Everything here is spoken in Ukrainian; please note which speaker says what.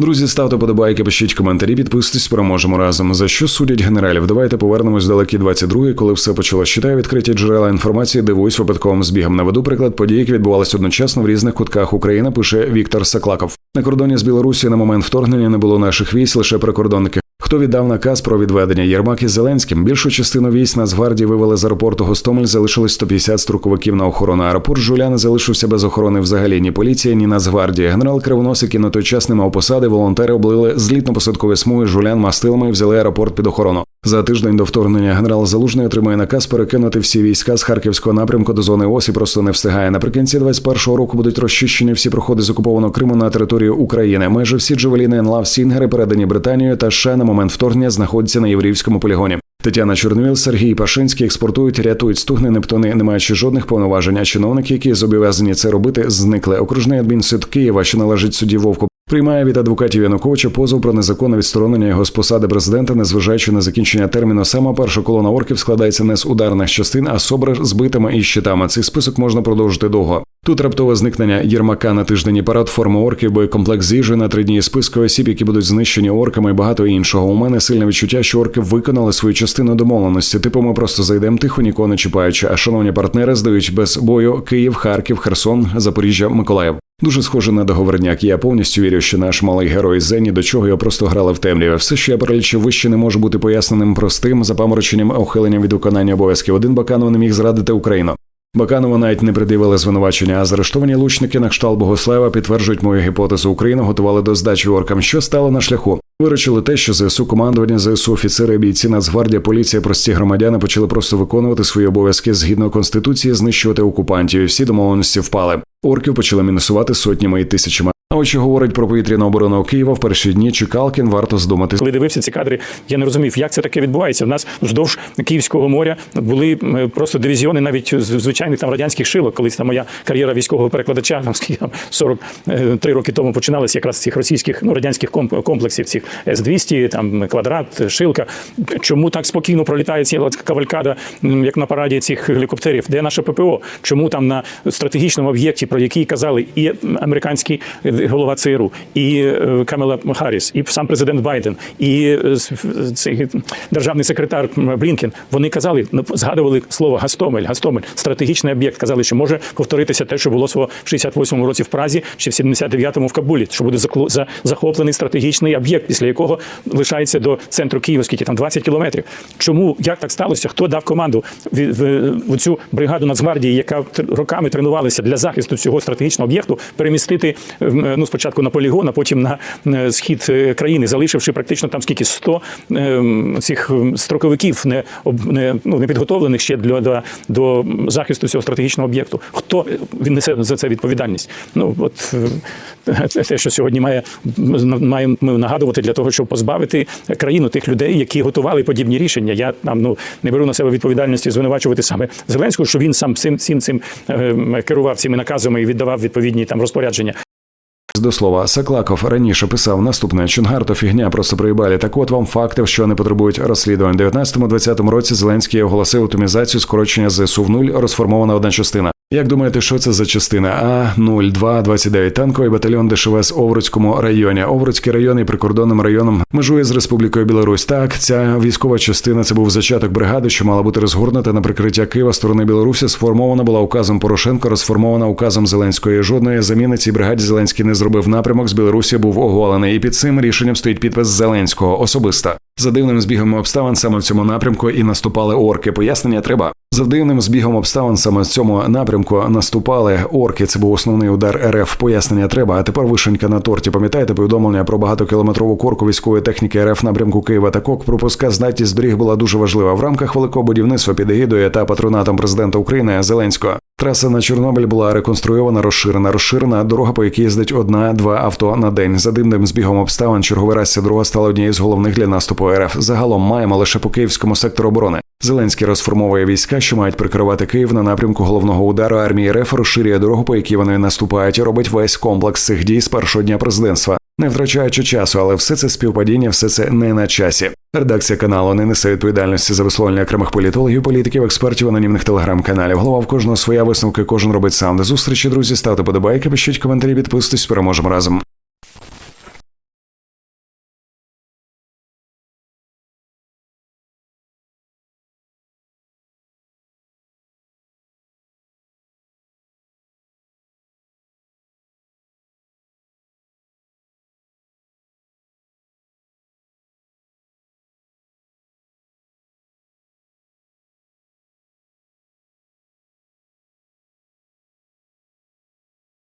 Speaker 1: Друзі, ставте подобайки, пишіть коментарі, підписуйтесь, переможемо разом. За що судять генералів? Давайте повернемось далекі 22 коли все почалось. Читаю відкриті джерела інформації, дивуюсь випадковим збігом. Наведу приклад подій, які відбувалися одночасно в різних кутках України. Пише Віктор Саклаков. На кордоні з Білорусі на момент вторгнення не було наших військ, лише прикордонники. Хто віддав наказ про відведення Єрмак із Зеленським? Більшу частину військ Нацгвардії вивели з аеропорту Гостомель. Залишилось 150 строковиків на охорону. Аеропорт Жуля не залишився без охорони взагалі ні поліція, ні Нацгвардія. Генерал Кривоносик і на той час не мав посади, волонтери облили злітно-посадкові смуги жулян мастилами і взяли аеропорт під охорону. За тиждень до вторгнення генерал Залужний отримує наказ перекинути всі війська з харківського напрямку до зони ОС і просто не встигає. Наприкінці 21-го року будуть розчищені всі проходи з окупованого Криму на територію України. Майже всі джевеліни НЛАВ Сінгери передані Британією та ще на момент вторгнення знаходяться на єврейському полігоні. Тетяна Чорновіл, Сергій Пашинський експортують, рятують стугни Нептуни, не маючи жодних повноважень. А чиновники, які зобов'язані це робити, зникли. Окружний адмінсуд Києва, що належить судді Вовку. Приймає від адвокатів Януковича позов про незаконне відсторонення його з посади президента, незважаючи на закінчення терміну. Сама перша колона орків складається не з ударних частин, а з собр з битами і щитами. Цей список можна продовжити довго. Тут раптове зникнення Єрмака на тиждень парад, форма орків, боєкомплект з їжею на три дні списку осіб, які будуть знищені орками і багато іншого. У мене сильне відчуття, що орки виконали свою частину домовленості. Типу, ми просто зайдемо тихо, нікого не чіпаючи. А шановні партнери здають без бою Київ, Харків, Херсон, Запоріжжя, Миколаїв. Дуже схоже на договорняк. Я повністю вірю, що наш малий герой Зені до чого його просто грали в темряві. Все, що я перелічив вище, не може бути поясненим простим запамороченням ухиленням від виконання обов'язків. Один Баканов не міг зрадити Україну. Баканову навіть не придивили звинувачення, а заарештовані лучники на кшталт Богослава підтверджують мою гіпотезу. Україну готували до здачі оркам. Що стало на шляху? Виручили те, що ЗСУ командування ЗСУ, офіцери, бійці, Нацгвардія, поліція, прості громадяни почали просто виконувати свої обов'язки згідно конституції, знищувати окупантів. І всі домовленості впали. Орків почали мінусувати сотнями і тисячами. А от що говорить про повітряну оборону Києва в перші дні Чекалкін, варто здумати.
Speaker 2: Коли дивився ці кадри, я не розумів, як це таке відбувається. У нас вздовж Київського моря були е, просто дивізіони, навіть з звичайних там радянських шилок. Колись там моя кар'єра військового перекладача, там скільки 43 роки тому починалася якраз з цих російських ну радянських комп- комплексів, цих с 200 там квадрат, шилка. Чому так спокійно пролітає ціла кавалькада, як на параді цих гелікоптерів? Де наше ППО? Чому там на стратегічному об'єкті, про який казали і американський е, голова ЦРУ, і е, Камела Харріс, і сам президент Байден, і е, цей державний секретар Блінкен, вони казали, ну, згадували слово Гастомель, Гастомель, стратегічний об'єкт. Казали, що може повторитися те, що було в 68-му році в Празі чи в 79-му в Кабулі, що буде захоплений стратегічний об'єкт, після якого лишається до центру Києва, скільки там 20 кілометрів. Чому як так сталося? Хто дав команду в, цю бригаду Нацгвардії, яка роками тренувалася для захисту цього стратегічного об'єкту, перемістити ем, ну спочатку на полігон, а потім на е, схід е, країни, залишивши практично там скільки 100 ем, цих строковиків, не не ну не підготовлених ще для до, до захисту цього стратегічного об'єкту. Хто він несе за це відповідальність? Ну от е, те, що сьогодні має маємо нагадувати для того, щоб позбавити країну тих людей, які готували подібні рішення. Я там ну не беру на себе відповідальності звинувачувати саме Зеленського, що він сам цим цим цим е, керував цими наказами і віддавав відповідні там розпорядження.
Speaker 1: До слова, Саклаков раніше писав наступне Чунгар то фігня просто проїбалі. Так от вам факти, що не потребують розслідувань. У 19-20 році Зеленський оголосив атомізацію скорочення ЗСУ в нуль, розформована одна частина. Як думаєте, що це за частина? А 0229 танковий батальйон ДШВ з Овруцькому районі. Овруцький район і прикордонним районом межує з Республікою Білорусь. Так, ця військова частина це був зачаток бригади, що мала бути розгорнута на прикриття Києва сторони Білорусі. Сформована була указом Порошенка, розформована указом Зеленської. Жодної заміни цій бригаді Зеленський не зробив. Напрямок з Білорусі був оголений, і під цим рішенням стоїть підпис Зеленського особисто. За дивним збігом обставин саме в цьому напрямку і наступали орки. Пояснення треба. За дивним збігом обставин саме в цьому напрямку наступали орки. Це був основний удар РФ. Пояснення треба. А тепер вишенька на торті. Пам'ятаєте повідомлення про багатокілометрову корку військової техніки РФ напрямку Києва та Кок. Пропуска здатність доріг була дуже важлива в рамках великого будівництва під егідою та патронатом президента України Зеленського. Траса на Чорнобиль була реконструйована, розширена, розширена дорога, по якій їздить одна-два авто на день. За дивним збігом обставин черговий раз ця дорога стала однією з головних для наступу РФ. Загалом маємо лише по київському сектору оборони. Зеленський розформовує війська, що мають прикривати Київ на напрямку головного удару армії РФ, розширює дорогу, по якій вони наступають, і робить весь комплекс цих дій з першого дня президентства. Не втрачаючи часу, але все це співпадіння, все це не на часі. Редакція каналу не несе відповідальності за висловлення окремих політологів, політиків, експертів, анонімних телеграм-каналів. Голова в кожного своя висновки, кожен робить сам. До зустрічі, друзі. Ставте подобайки, пишіть коментарі, підписуйтесь, переможемо разом.